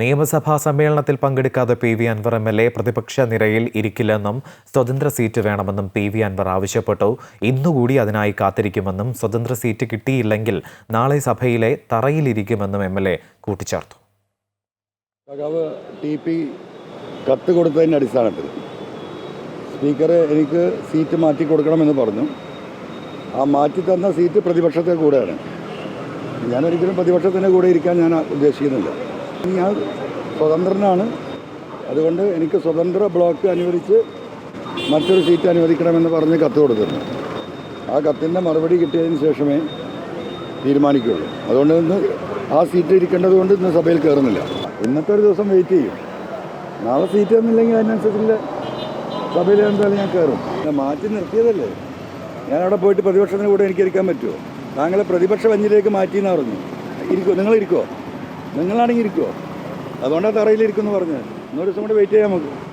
നിയമസഭാ സമ്മേളനത്തിൽ പങ്കെടുക്കാതെ P V Anwar M L A പ്രതിപക്ഷ നിരയിൽ ഇരിക്കില്ലെന്നും സ്വതന്ത്ര സീറ്റ് വേണമെന്നും പി വി അൻവർ ആവശ്യപ്പെട്ടു. ഇന്നുകൂടി അതിനായി കാത്തിരിക്കുമെന്നും സ്വതന്ത്ര സീറ്റ് കിട്ടിയില്ലെങ്കിൽ നാളെ സഭയിലെ തറയിലിരിക്കുമെന്നും എം എൽ എ കൂട്ടിച്ചേർത്തു. ടി പി കത്ത് കൊടുത്തതിന്റെ അടിസ്ഥാനത്തിൽ സ്പീക്കർ എനിക്ക് സീറ്റ് മാറ്റി കൊടുക്കണമെന്ന് പറഞ്ഞു. ആ മാറ്റി തന്ന സീറ്റ് പ്രതിപക്ഷത്തെ കൂടെയാണ്. ഞാനൊരിക്കലും പ്രതിപക്ഷത്തിന്റെ കൂടെ ഇരിക്കാൻ ഞാൻ ഉദ്ദേശിക്കുന്നില്ല. ഞാൻ സ്വതന്ത്രനാണ്. അതുകൊണ്ട് എനിക്ക് സ്വതന്ത്ര ബ്ലോക്ക് അനുവദിച്ച് മറ്റൊരു സീറ്റ് അനുവദിക്കണമെന്ന് പറഞ്ഞ് കത്ത് കൊടുത്തിരുന്നു. ആ കത്തിന്റെ മറുപടി കിട്ടിയതിന് ശേഷമേ തീരുമാനിക്കുകയുള്ളൂ. അതുകൊണ്ട് ഇന്ന് ആ സീറ്റ് ഇരിക്കേണ്ടത് കൊണ്ട് ഇന്ന് സഭയിൽ കയറുന്നില്ല. ഇന്നത്തെ ഒരു ദിവസം വെയിറ്റ് ചെയ്യും. നാളെ സീറ്റ് ഒന്നുമില്ലെങ്കിൽ അതിനനുസരിച്ചില്ല സഭയിൽ എന്തായാലും ഞാൻ കയറും. മാറ്റി നിർത്തിയതല്ലേ? ഞാൻ അവിടെ പോയിട്ട് പ്രതിപക്ഷത്തിന് കൂടെ എനിക്ക് ഇരിക്കാൻ പറ്റുമോ? താങ്കളെ പ്രതിപക്ഷ ബെഞ്ചിലേക്ക് മാറ്റി എന്ന് പറഞ്ഞു. ഇരിക്കുമോ നിങ്ങൾ ഇരിക്കുമോ നിങ്ങളാണെങ്കിൽ ഇരിക്കുമോ അതുകൊണ്ടാണ് തറയിലിരിക്കുമെന്ന് പറഞ്ഞത്. ഇന്നൊരു ദിവസം കൂടെ വെയിറ്റ് ചെയ്യാം നമുക്ക്.